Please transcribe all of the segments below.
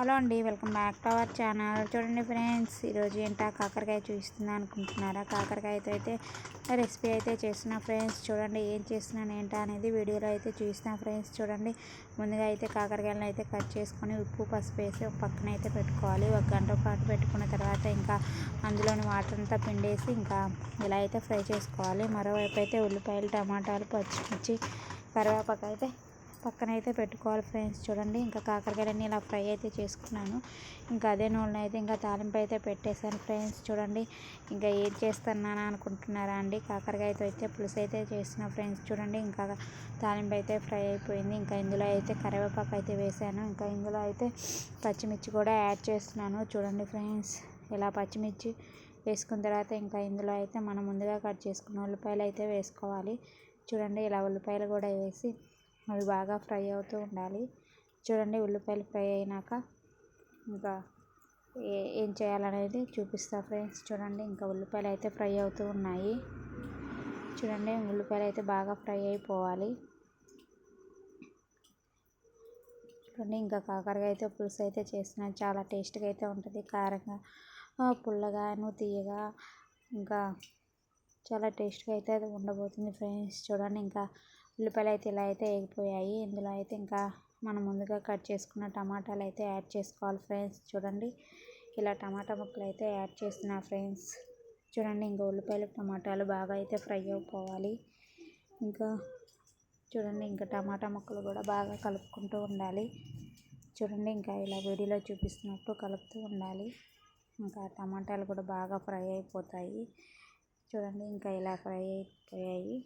Hello అండి welcome back to our channel. చూడండి friends ఈరోజు ఏంటా? కాకరకాయ చూపిస్తుందా అనుకుంటున్నారా? కాకరకాయతో అయితే రెసిపీ అయితే చేస్తున్నా ఫ్రెండ్స్. చూడండి ఏం చేస్తున్నాను ఏంటా అనేది వీడియోలో అయితే చూపిస్తున్నా ఫ్రెండ్స్. చూడండి ముందుగా అయితే కాకరకాయలను అయితే కట్ చేసుకొని ఉప్పు పసుపు వేసి ఒక పక్కన అయితే పెట్టుకోవాలి. ఒక గంట పాటు పెట్టుకున్న తర్వాత ఇంకా అందులోని వాటర్ అంతా పిండేసి ఇంకా ఇలా అయితే ఫ్రై చేసుకోవాలి. మరోవైపు అయితే ఉల్లిపాయలు టమాటాలు పచ్చిమిర్చి కరివేపాకు అయితే పక్కన అయితే పెట్టుకోవాలి ఫ్రెండ్స్. చూడండి ఇంకా కాకరకాయలన్నీ ఇలా ఫ్రై అయితే చేసుకున్నాను. ఇంకా అదే నూనె అయితే ఇంకా తాలింపు అయితే పెట్టేశాను ఫ్రెండ్స్. చూడండి ఇంకా ఏం చేస్తున్నాను అనుకుంటున్నారా అండి? కాకరకాయతో అయితే పులుసు అయితే చేసిన ఫ్రెండ్స్. చూడండి ఇంకా తాలింపు అయితే ఫ్రై అయిపోయింది. ఇంకా ఇందులో అయితే కరివేపాకు అయితే వేసాను. ఇంకా ఇందులో అయితే పచ్చిమిర్చి కూడా యాడ్ చేస్తున్నాను. చూడండి ఫ్రెండ్స్ ఇలా పచ్చిమిర్చి వేసుకున్న తర్వాత ఇంకా ఇందులో అయితే మనం ముందుగా కట్ చేసుకున్న ఉల్లిపాయలు అయితే వేసుకోవాలి. చూడండి ఇలా ఉల్లిపాయలు కూడా వేసి అవి బాగా ఫ్రై అవుతూ ఉండాలి. చూడండి ఉల్లిపాయలు ఫ్రై అయినాక ఇంకా ఏ ఏం చేయాలనేది చూపిస్తా ఫ్రెండ్స్. చూడండి ఇంకా ఉల్లిపాయలు అయితే ఫ్రై అవుతూ ఉన్నాయి. చూడండి ఉల్లిపాయలు అయితే బాగా ఫ్రై అయిపోవాలి. చూడండి ఇంకా కాకరకాయ అయితే పులుసు అయితే చేస్తున్నాను చాలా టేస్ట్గా అయితే ఉంటుంది. కారంగా పుల్లగాను తీయగా ఇంకా చాలా టేస్ట్గా అయితే ఉండబోతుంది ఫ్రెండ్స్. చూడండి ఇంకా ఉల్లిపాయలు అయితే ఇలా అయితే వేగిపోయాయి ఇందులో అయితే ఇంకా మనం ముందుగా కట్ చేసుకున్న టమాటాలు అయితే యాడ్ చేసుకోవాలి ఫ్రెండ్స్. చూడండి ఇలా టమాటా ముక్కలు అయితే యాడ్ చేస్తున్నా ఫ్రెండ్స్. చూడండి ఇంకా ఉల్లిపాయలు టమాటాలు బాగా అయితే ఫ్రై అయిపోవాలి. ఇంకా చూడండి ఇంకా టమాటా ముక్కలు కూడా బాగా కలుపుకుంటూ ఉండాలి. చూడండి ఇంకా ఇలా వీడియోలో చూపిస్తున్నట్టు కలుపుతూ ఉండాలి. ఇంకా టమాటాలు కూడా బాగా ఫ్రై అయిపోతాయి. చూడండి ఇంకా ఇలా ఫ్రై అయిపోయాయి.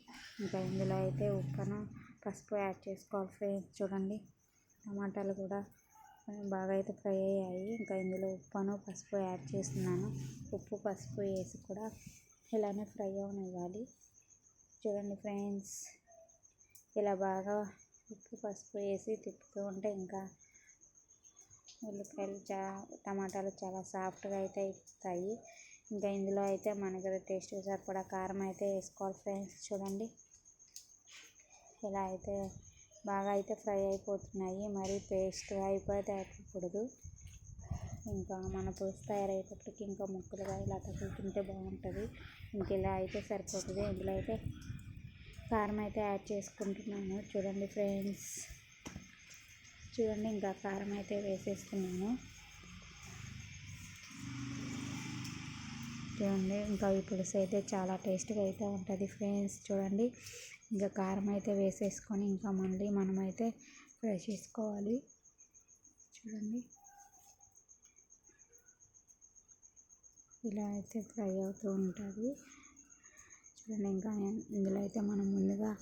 ఇంకా ఇందులో అయితే ఉప్పును పసుపు యాడ్ చేసుకోవాలి ఫ్రెండ్స్. చూడండి టమాటాలు కూడా బాగా అయితే ఫ్రై అయ్యాయి. ఇంకా ఇందులో ఉప్పును పసుపు యాడ్ చేస్తున్నాను. ఉప్పు పసుపు వేసి కూడా ఇలానే ఫ్రై అవనివ్వాలి. చూడండి ఫ్రెండ్స్ ఇలా బాగా ఉప్పు పసుపు వేసి తిప్పుతూ ఉంటే ఇంకా ఉల్లిపాయలు చా టమాటాలు చాలా సాఫ్ట్గా అయితే అయిపోతాయి ఇంకా ఇందులో అయితే మనకి టేస్ట్ సరిపడా కారం అయితే వేసుకోవాలి ఫ్రెండ్స్ చూడండి. ఇలా అయితే బాగా అయితే ఫ్రై అయిపోతున్నాయి. మరి పేస్ట్ అయిపోతే అయిపోకూడదు ఇంకా మన పులుసు తయారయ్యేటప్పటికి ఇంకా ముక్కలుగా ఇలా తగులుతుంటే బాగుంటుంది. ఇంక ఇలా అయితే సరిపోతుంది. ఇందులో అయితే కారం అయితే యాడ్ చేసుకుంటున్నాను. చూడండి ఫ్రెండ్స్ చూడండి ఇంకా కారం అయితే వేసేస్తున్నాను చూడండి. ఇంకా ఈ పులుసు అయితే చాలా టేస్ట్గా అయితే ఉంటుంది ఫ్రెండ్స్. చూడండి. ఇంకా కారం అయితే వేసేసుకొని ఇంకా మళ్ళీ మనమైతే ఫ్రై చేసుకోవాలి. చూడండి. ఇలా అయితే ఫ్రై అవుతూ ఉంటుంది. చూడండి. ఇంకా ఇందులో అయితే మనం ముందుగా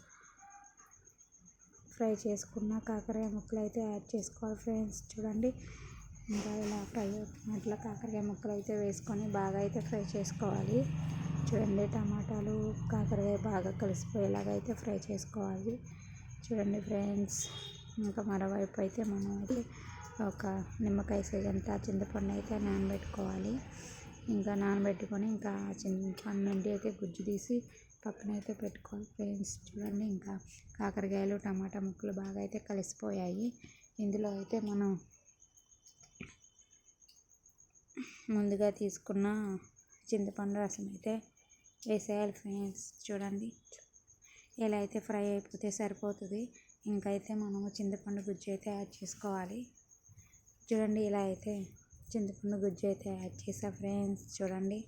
ఫ్రై చేసుకున్న కాకరకాయ ముక్కలు అయితే యాడ్ చేసుకోవాలి ఫ్రెండ్స్. చూడండి. ఇంకా ఇలా ఫ్రై అట్లా కాకరకాయ ముక్కలు అయితే వేసుకొని బాగా అయితే ఫ్రై చేసుకోవాలి. చూడండి టమాటాలు కాకరకాయ బాగా కలిసిపోయేలాగా అయితే ఫ్రై చేసుకోవాలి. చూడండి ఫ్రెండ్స్ ఇంకా మరోవైపు అయితే మనం అయితే ఒక నిమ్మకాయ సైజ్ అంతా చింతపండు అయితే నానబెట్టుకోవాలి. ఇంకా నానబెట్టుకొని ఇంకా చింతపండు నుండి అయితే గుజ్జు తీసి పక్కన అయితే పెట్టుకోవాలి ఫ్రెండ్స్. చూడండి ఇంకా కాకరకాయలు టమాటా ముక్కలు బాగా అయితే కలిసిపోయాయి. ఇందులో అయితే మనం ముందుగా తీసుకున్న చింతపండు రసం అయితే వేసేయాలి ఫ్రెండ్స్. చూడండి. ఇలా అయితే ఫ్రై అయిపోతే సరిపోతుంది. ఇంకైతే మనము చింతపండు గుజ్జు అయితే యాడ్ చేసుకోవాలి. చూడండి ఇలా అయితే చింతపండు గుజ్జు అయితే యాడ్ చేసా ఫ్రెండ్స్. చూడండి.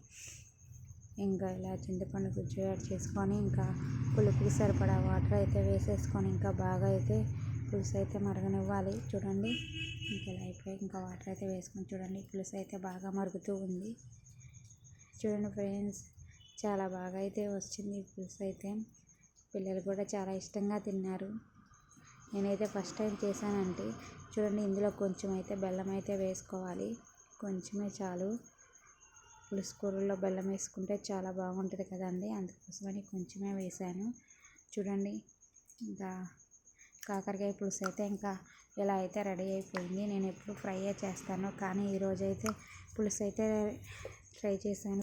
ఇంకా ఇలా చింతపండు గుజ్జు యాడ్ చేసుకొని ఇంకా పులుపుకి సరిపడా వాటర్ అయితే వేసేసుకొని ఇంకా బాగా అయితే పులుసు అయితే మరగనివ్వాలి. చూడండి. ఇంకా ఇలా అయిపోయి ఇంకా వాటర్ అయితే వేసుకొని చూడండి. పులుసు అయితే బాగా మరుగుతూ ఉంది. చూడండి ఫ్రెండ్స్ చాలా బాగా అయితే వచ్చింది పులుసు అయితే. పిల్లలు కూడా చాలా ఇష్టంగా తిన్నారు. నేనైతే ఫస్ట్ టైం చేశానంటే చూడండి ఇందులో కొంచెం అయితే బెల్లం అయితే వేసుకోవాలి. కొంచెమే చాలు. పులుసు కూరల్లో బెల్లం వేసుకుంటే చాలా బాగుంటుంది కదండి. అందుకోసమని కొంచెమే వేసాను చూడండి. ఇంకా కాకరకాయ పులుసు అయితే ఇంకా ఇలా అయితే రెడీ అయిపోయింది. నేను ఎప్పుడు ఫ్రైయే చేస్తాను. కానీ ఈరోజైతే పులుసు అయితే ట్రై చేశాను.